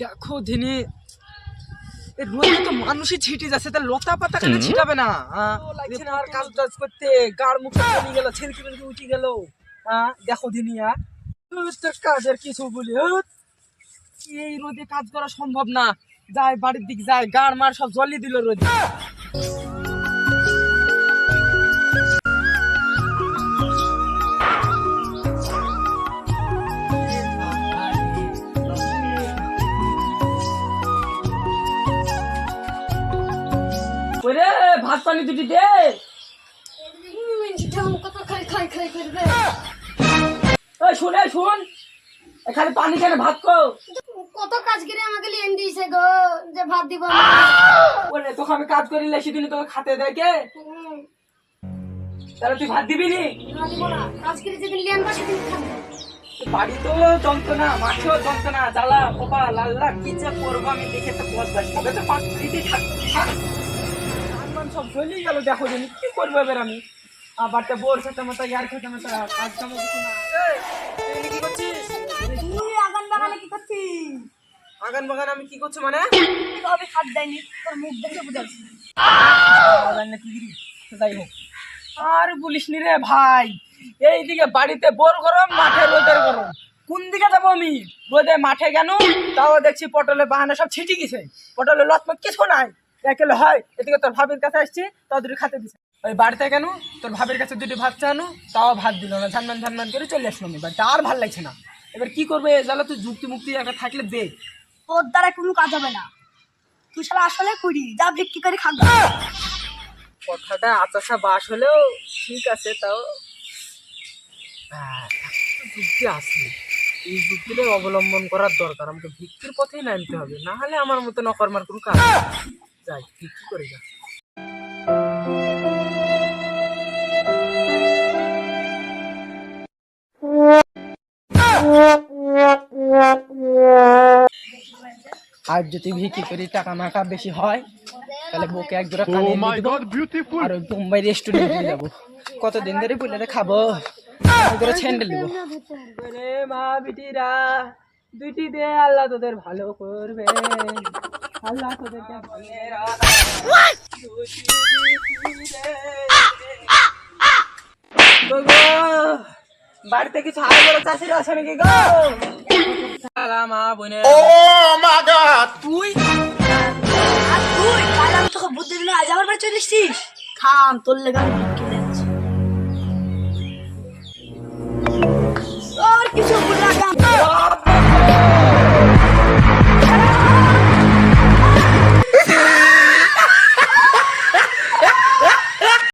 দেখো দিনে রোদে তো মানুষই ছিটে যাচ্ছে তা লতা পাতা কেন ছিটাবে না? লাগছে না আর কাজ টাজ করতে গাড় মুখ চলে গেল ছেলকি মেলকি উঠে গেল। হ্যাঁ দেখো দিনিয়া তোর কাজের কিছু বলি এই রোদে কাজ করা সম্ভব না। যায় বাড়ির দিক যায় গাড় মার সব জলি দিল রোদে। ভাত পানি দুটি দে শুনে শুন। এখানে পানি কেন ভাত কো কত কাজ করে আমাকে লিয়ে দিয়েছে গো যে ভাত দিব। ওরে তোকে আমি কাজ করিলে সেদিন তোকে খাতে হুম, তাহলে তুই ভাত দিবি নি? কাজ করে যেদিন লিয়ে আনবা সেদিন। বাড়ি তো যন্ত্রণা মাঠেও যন্ত্রণা জ্বালা পোপা লাল্লা কি যে করব আমি দেখে তো পাচ্ছি তবে তো থাকব ধান সব চলেই গেল দেখো জানি কি করব এবার আমি। আবার তো বোর খেতে মতো ইয়ার খেতে মতো কাজ কাম কিছু না। কি করছিস? আগান বাগানে কি করছিস? আগান বাগান আমি কি করছি মানে? তবে হাত দেয়নি, তোর মুখ দেখে বুঝাচ্ছি। বাগান কি গিরি? যাই হোক। আর বলিস নি রে ভাই এইদিকে বাড়িতে বোর গরম মাঠে রোদের গরম। কোন দিকে যাব আমি? রোদে মাঠে কেন? তাও দেখছি পটলের বাহানা সব ছিটি গেছে। পটলের লতমত কিছু নাই। একেলে হয় এদিকে তোর ভাবির কাছে আসছি তাও দুটি খাতে দিছে। ওই বাড়িতে কেন? তোর ভাবির কাছে দুটি ভাত চানো তাও ভাত দিল না ঝানমান ঝানমান করে চলে আসলাম এবার আর ভালো লাগছে না। এবার কি করবে জ্বালা তুই যুক্তি মুক্তি একটা থাকলে দে। তোর দ্বারা কোনো কাজ হবে না। তুই শালা আসলে কুড়ি যা বিক্রি করে খাব। কথাটা আচাশা বাস হলেও ঠিক আছে তাও। যুক্তি আছে। এই যুক্তিটা অবলম্বন করার দরকার আমাকে ভিক্ষির পথেই নামতে হবে না হলে আমার মতো নকর্মার কোনো কাজ। যাই ভিক্ষি করে যা আর যদি ভিক্ষি করি টাকা মাকা বেশি হয় তাহলে বউকে এক জোড়া কানে দিয়ে দেবো আর ওই বোম্বাই রেস্টুরেন্টে যাব। কতদিন ধরে বলে খাব? করে ছেন্ডে নিবো। রে মা বিটিরা দুইটি দে আল্লাহ তোদের ভালো করবে। আল্লাহ তোদেরকে বাড়িতে কিছু হাই বড় চাষিরা আছে নাকি গো? সালাম মা বোনে তুই? আর তুই কাল আমি তোকে বুদ্ধি দিলে আজ আমার বাড়ি চলে এসছিস? খাম তোর লেগে আমি